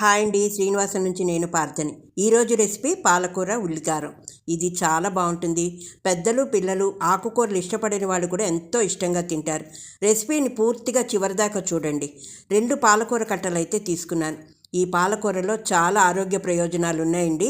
Hi అండి శ్రీనివాసం నుంచి నేను పార్థని ఈరోజు రెసిపీ పాలకూర ఉల్లికారం ఇది చాలా బాగుంటుంది. పెద్దలు పిల్లలు ఆకుకూరలు ఇష్టపడిన వాళ్ళు కూడా ఎంతో ఇష్టంగా తింటారు. రెసిపీని పూర్తిగా చివరిదాకా చూడండి. రెండు పాలకూర కట్టలు అయితే తీసుకున్నాను. ఈ పాలకూరలో చాలా ఆరోగ్య ప్రయోజనాలు ఉన్నాయండి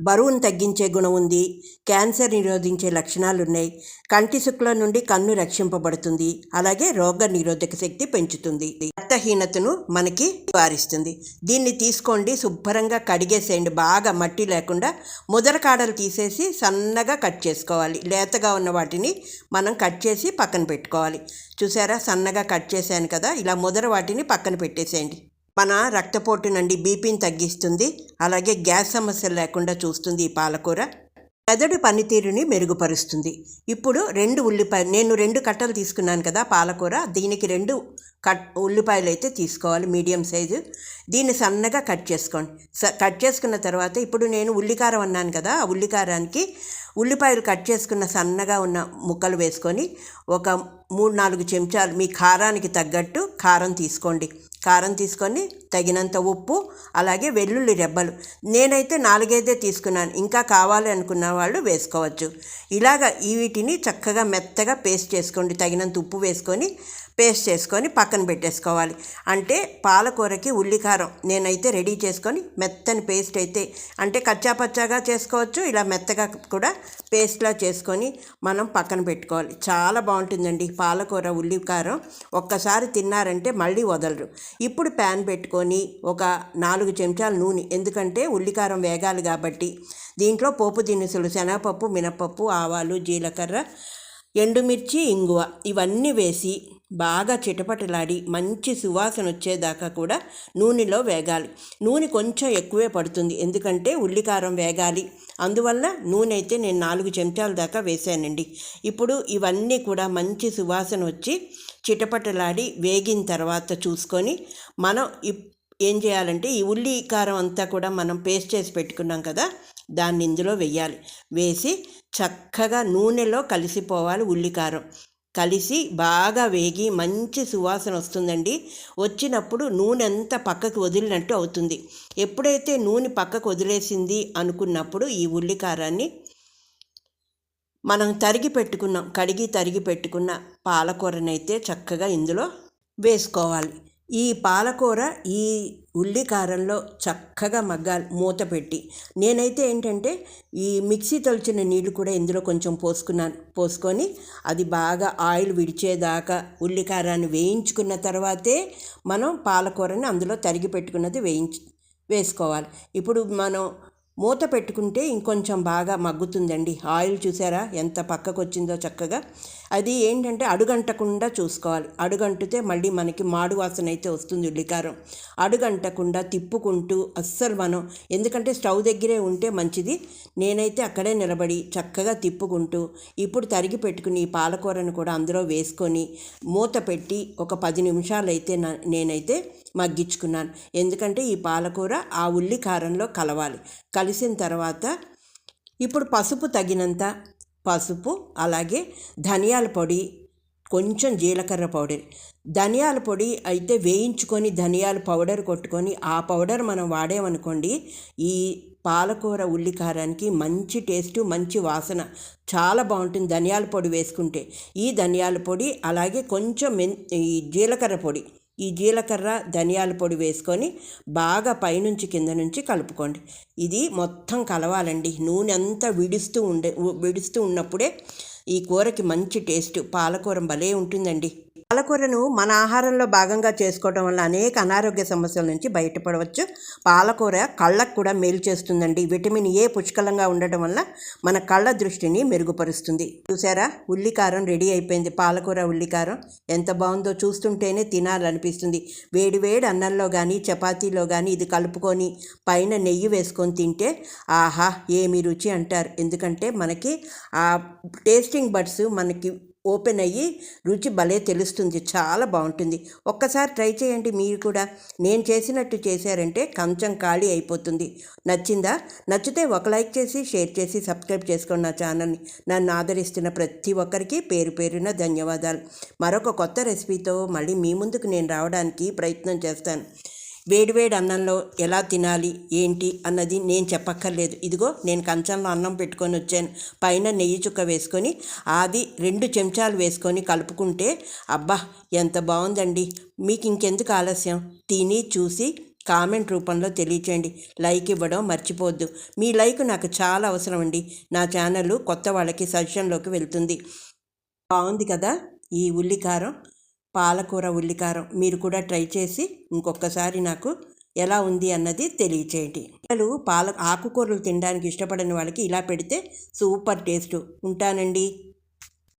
బరువును తగ్గించే గుణం ఉంది క్యాన్సర్ నిరోధించే లక్షణాలు ఉన్నాయి కంటి శుక్ల నుండి కన్ను రక్షింపబడుతుంది అలాగే రోగ నిరోధక శక్తి పెంచుతుంది. రక్తహీనతను మనకి నివారిస్తుంది. దీన్ని తీసుకోండి శుభ్రంగా కడిగేసేయండి బాగా మట్టి లేకుండా ముదరకాడలు తీసేసి సన్నగా కట్ చేసుకోవాలి. లేతగా ఉన్న వాటిని మనం కట్ చేసి పక్కన పెట్టుకోవాలి. చూసారా? సన్నగా కట్ చేశాను కదా ఇలా ముదర వాటిని పక్కన పెట్టేసేయండి. మన రక్తపోటు నుండి బీపీని తగ్గిస్తుంది. అలాగే గ్యాస్ సమస్యలు లేకుండా చూస్తుంది ఈ పాలకూర. మెదడు పనితీరుని మెరుగుపరుస్తుంది. ఇప్పుడు రెండు ఉల్లిపాయ నేను రెండు కట్టలు తీసుకున్నాను కదా పాలకూర. దీనికి రెండు కట్ ఉల్లిపాయలు అయితే తీసుకోవాలి మీడియం సైజు. దీన్ని సన్నగా కట్ చేసుకోండి. స కట్ చేసుకున్న తర్వాత ఇప్పుడు నేను ఉల్లికారం అన్నాను కదా ఆ ఉల్లికారానికి ఉల్లిపాయలు కట్ చేసుకున్న సన్నగా ఉన్న ముక్కలు వేసుకొని ఒక మూడు నాలుగు చెంచాలు మీ కారానికి తగ్గట్టు కారం తీసుకోండి. కారం తీసుకొని తగినంత ఉప్పు అలాగే వెల్లుల్లి రెబ్బలు. నేనైతే నాలుగైదే తీసుకున్నాను. ఇంకా కావాలి అనుకున్న వాళ్ళు వేసుకోవచ్చు. ఇలాగ వీటిని చక్కగా మెత్తగా పేస్ట్ చేసుకోండి. తగినంత ఉప్పు వేసుకొని పేస్ట్ చేసుకొని పక్కన పెట్టేసుకోవాలి. అంటే పాలకూరకి ఉల్లికారం నేనైతే రెడీ చేసుకొని మెత్తని పేస్ట్ అయితే అంటే కచ్చాపచ్చాగా చేసుకోవచ్చు ఇలా మెత్తగా కూడా పేస్ట్లా చేసుకొని మనం పక్కన పెట్టుకోవాలి. చాలా బాగుంటుందండి. పాలకూర ఉల్లికారం ఒక్కసారి తిన్నారంటే మళ్ళీ వదలరు. ఇప్పుడు ప్యాన్ పెట్టుకొని ఒక నాలుగు చెంచాల నూనె ఎందుకంటే ఉల్లికారం వేగాలి కాబట్టి. దీంట్లో పోపు దినుసులు శనగపప్పు మినపప్పు ఆవాలు జీలకర్ర ఎండుమిర్చి ఇంగువ ఇవన్నీ వేసి బాగా చిటపటలాడి మంచి సువాసన వచ్చేదాకా కూడా నూనెలో వేగాలి. నూనె కొంచెం ఎక్కువే పడుతుంది. ఎందుకంటే ఉల్లికారం వేగాలి. అందువల్ల నూనె అయితే నేను నాలుగు చెంచాల దాకా వేసానండి. ఇప్పుడు ఇవన్నీ కూడా మంచి సువాసన వచ్చి చిటపటలాడి వేగిన తర్వాత చూసుకొని మనం ఏం చేయాలంటే ఈ ఉల్లి కారం అంతా కూడా మనం పేస్ట్ చేసి పెట్టుకున్నాం కదా దాన్ని ఇందులో వేయాలి. వేసి చక్కగా నూనెలో కలిసిపోవాలి ఉల్లికారం. కలిసి బాగా వేగి మంచి సువాసన వస్తుందండి. వచ్చినప్పుడు నూనె అంతా పక్కకు వదిలినట్టు అవుతుంది. ఎప్పుడైతే నూనె పక్కకు వదిలేసింది అనుకున్నప్పుడు ఈ ఉల్లికారాన్ని మనం తరిగి పెట్టుకున్నాం. కడిగి తరిగి పెట్టుకున్న పాలకూరనైతే చక్కగా ఇందులో వేసుకోవాలి. ఈ పాలకూర ఈ ఉల్లి కారంలో చక్కగా మగ్గాలి మూత పెట్టి. నేనైతే ఏంటంటే ఈ మిక్సీ తొలిచిన నీళ్ళు కూడా ఇందులో కొంచెం పోసుకున్నాను. పోసుకొని అది బాగా ఆయిల్ విడిచేదాకా ఉల్లి కారాన్ని వేయించుకున్న తర్వాతే మనం పాలకూరని అందులో తరిగి పెట్టుకున్నది వేయించి వేసుకోవాలి. ఇప్పుడు మనం మూత పెట్టుకుంటే ఇంకొంచెం బాగా మగ్గుతుందండి. ఆయిల్ చూసారా? ఎంత పక్కకు వచ్చిందో చక్కగా. అది ఏంటంటే అడుగంటకుండా చూసుకోవాలి. అడుగంటితే మళ్ళీ మనకి మాడు వాసన అయితే వస్తుంది ఉల్లికారం. అడుగంటకుండా తిప్పుకుంటూ అస్సలు మనం ఎందుకంటే స్టవ్ దగ్గరే ఉంటే మంచిది. నేనైతే అక్కడే నిలబడి చక్కగా తిప్పుకుంటూ ఇప్పుడు తరిగి పెట్టుకుని ఈ పాలకూరను కూడా అందులో వేసుకొని మూత పెట్టి ఒక పది నిమిషాలు అయితే నేనైతే మగ్గించుకున్నాను. ఎందుకంటే ఈ పాలకూర ఆ ఉల్లి కారంలో కలవాలి. కలిసిన తర్వాత ఇప్పుడు పసుపు తగినంత పసుపు అలాగే ధనియాల పొడి కొంచెం జీలకర్ర పౌడర్. ధనియాల పొడి అయితే వేయించుకొని ధనియాల పౌడర్ కొట్టుకొని ఆ పౌడర్ మనం వాడేమనుకోండి ఈ పాలకూర ఉల్లికారానికి మంచి టేస్ట్ మంచి వాసన. చాలా బాగుంటుంది ధనియాల పొడి వేసుకుంటే. ఈ ధనియాల పొడి అలాగే కొంచెం మెన్ ఈ జీలకర్ర పొడి. ఈ జీలకర్ర ధనియాల పొడి వేసుకొని బాగా పైనుంచి కింద నుంచి కలుపుకోండి. ఇది మొత్తం కలవాలండి. నూనె అంతా విడుస్తూ ఉండే విడుస్తూ ఉన్నప్పుడే ఈ కూరకి మంచి టేస్ట్. పాలకూర భలే ఉంటుందండి. పాలకూరను మన ఆహారంలో భాగంగా చేసుకోవడం వల్ల అనేక అనారోగ్య సమస్యల నుంచి బయటపడవచ్చు. పాలకూర కళ్ళకు కూడా మేలు చేస్తుందండి. విటమిన్ ఏ పుష్కలంగా ఉండటం వల్ల మన కళ్ళ దృష్టిని మెరుగుపరుస్తుంది. చూసారా? ఉల్లికారం రెడీ అయిపోయింది. పాలకూర ఉల్లికారం ఎంత బాగుందో చూస్తుంటేనే తినాలనిపిస్తుంది. వేడి వేడి అన్నంలో కానీ చపాతీలో కానీ ఇది కలుపుకొని పైన నెయ్యి వేసుకొని తింటే ఆహా! ఏమి రుచి అంటారు. ఎందుకంటే మనకి ఆ టేస్టింగ్ బడ్స్ మనకి ఓపెన్ అయ్యి రుచి భలే తెలుస్తుంది. చాలా బాగుంటుంది. ఒక్కసారి ట్రై చేయండి మీరు కూడా. నేను చేసినట్టు చేశారంటే కంచం ఖాళీ అయిపోతుంది. నచ్చిందా? నచ్చితే ఒక లైక్ చేసి షేర్ చేసి సబ్స్క్రైబ్ చేసుకోండి నా ఛానల్ని. నన్ను ఆదరిస్తున్న ప్రతి ఒక్కరికి పేరు పేరున ధన్యవాదాలు. మరొక కొత్త రెసిపీతో మళ్ళీ మీ ముందుకు నేను రావడానికి ప్రయత్నం చేస్తాను. వేడివేడి అన్నంలో ఎలా తినాలి ఏంటి అన్నది నేను చెప్పక్కర్లేదు. ఇదిగో నేను కంచంలో అన్నం పెట్టుకొని వచ్చాను. పైన నెయ్యి చుక్క వేసుకొని అది రెండు చెంచాలు వేసుకొని కలుపుకుంటే అబ్బా ఎంత బాగుందండి. మీకు ఇంకెందుకు ఆలస్యం? తిని చూసి కామెంట్ రూపంలో తెలియచేయండి. లైక్ ఇవ్వడం మర్చిపోవద్దు. మీ లైక్ నాకు చాలా అవసరం అండి నా ఛానల్ కొత్త వాళ్ళకి సజెషన్లోకి వెళ్తుంది. బాగుంది కదా ఈ ఉల్లికారం? పాలకూర ఉల్లికారం మీరు కూడా ట్రై చేసి ఇంకొకసారి నాకు ఎలా ఉంది అన్నది తెలియచేయండి. పిల్లలు పాల ఆకుకూరలు తినడానికి ఇష్టపడని వాళ్ళకి ఇలా పెడితే సూపర్ టేస్ట్. ఉంటానండి.